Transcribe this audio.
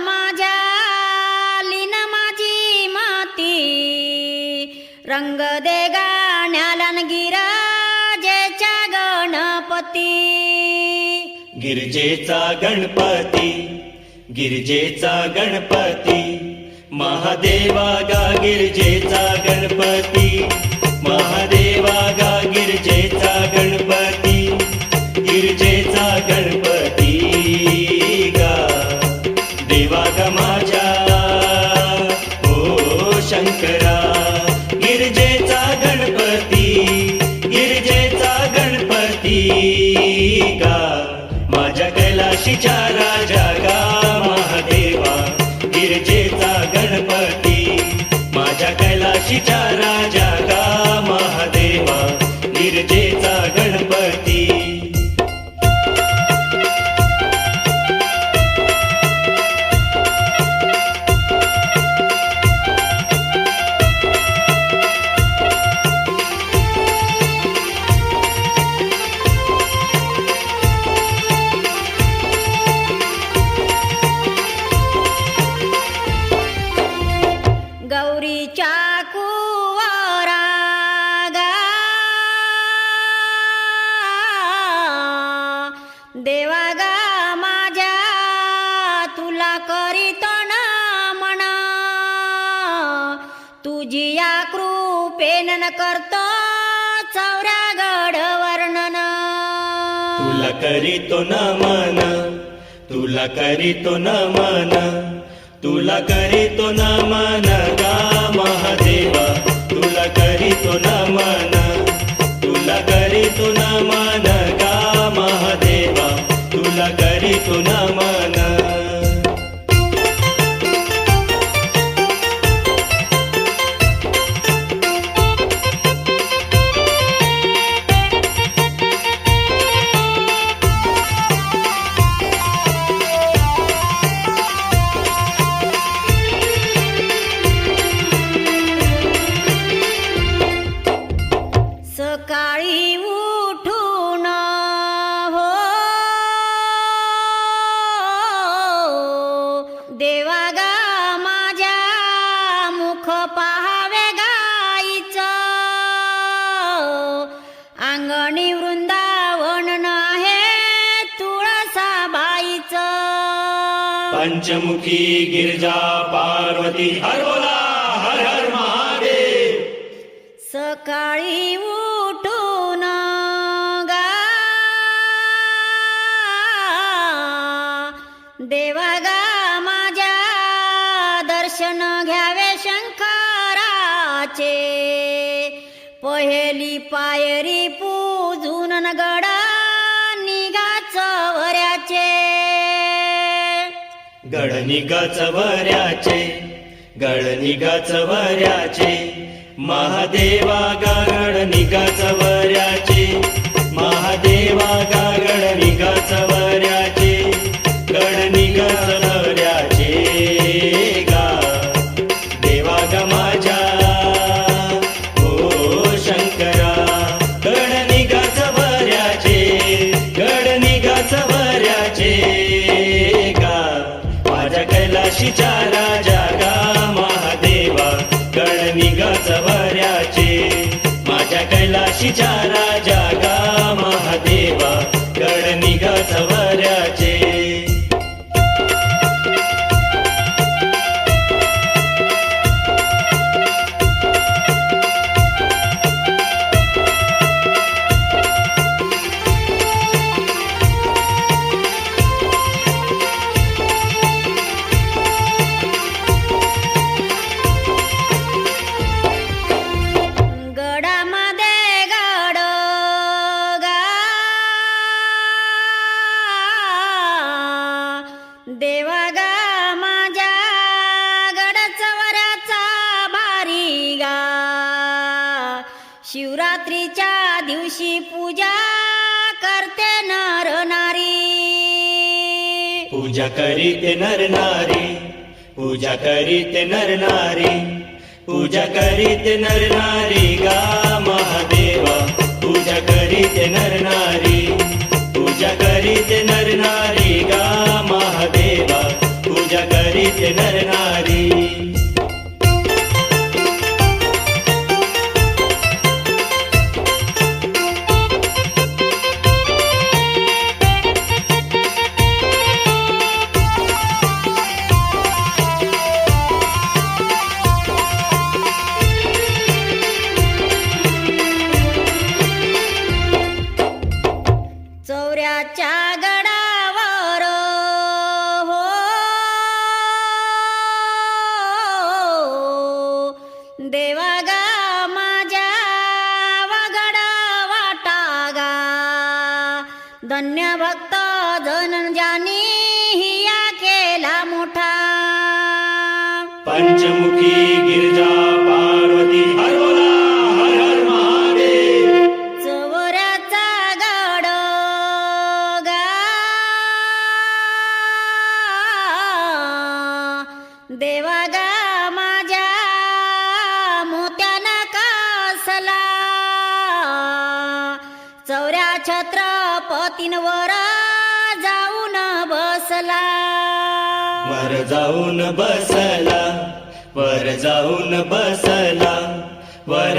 माझ्या लीन माझी माती. रंग दे गाण्याला गिराजेच्या गणपती. गिरजेचा गणपती गिरजेचा गणपती महादेवा गा गिरजेचा गणपती महादेवा गा गिरजेचा गणपती गिरजेचा गणपती. अधिका माझ्या कैलाशीच्या राजा गा महादेवा गिरजेचा गणपती. माझ्या कैलाशीच्या राजा गौरीच्या कुवारा गा. देवा गा माझ्या तुला करीतो ना म्हणा तुझी या कृपेन करतो चौऱ्या गड वर्णन. तुला करीतो नमन तुला करीतो नमन तुला करीतो नमन गा महादेवा. तुला करीतो नमन तुला करीतो नमन गा महादेवा. तुला करीतो नमन अंगणी वृंदावन आहे तुळसाबाईचं. पंचमुखी गिरजा पार्वती हर बोला हर हर महादेव. सकाळी उठून गा देवा गा माझ्या दर्शन घ्यावे शंकराचे. पहिली पायरी गडनिगाच वऱ्याचे गडनिगाच वऱ्याचे महादेवा गागड निगाच वऱ्याचे महादेवा कैलाशीच्या राजा गा महादेवा गड निगाच वऱ्याचे माझ्या कैलाशीच्या शिवरात्रीच्या दिवशी पूजा करते नर नारी. पूजा करीते नर नारी पूजा करीते नर नारी पूजा करीते नर नारी गा महादेवा पूजा करीते नर नारी पूजा करीते नर नारी गा महादेवा पूजा करीते नर नारी. धन्य भक्त जन जानी हिया केला मोठा. पंचमुखी गिरिजा पार्वती हर बोला हर हर महादेव. चोऱ्याचा गड गा. देवा गा माझ्या मोत्याना कासला. चौऱ्या छत्रपतींवर जाऊन बसला. वर जाऊन बसला वर जाऊन बसला वर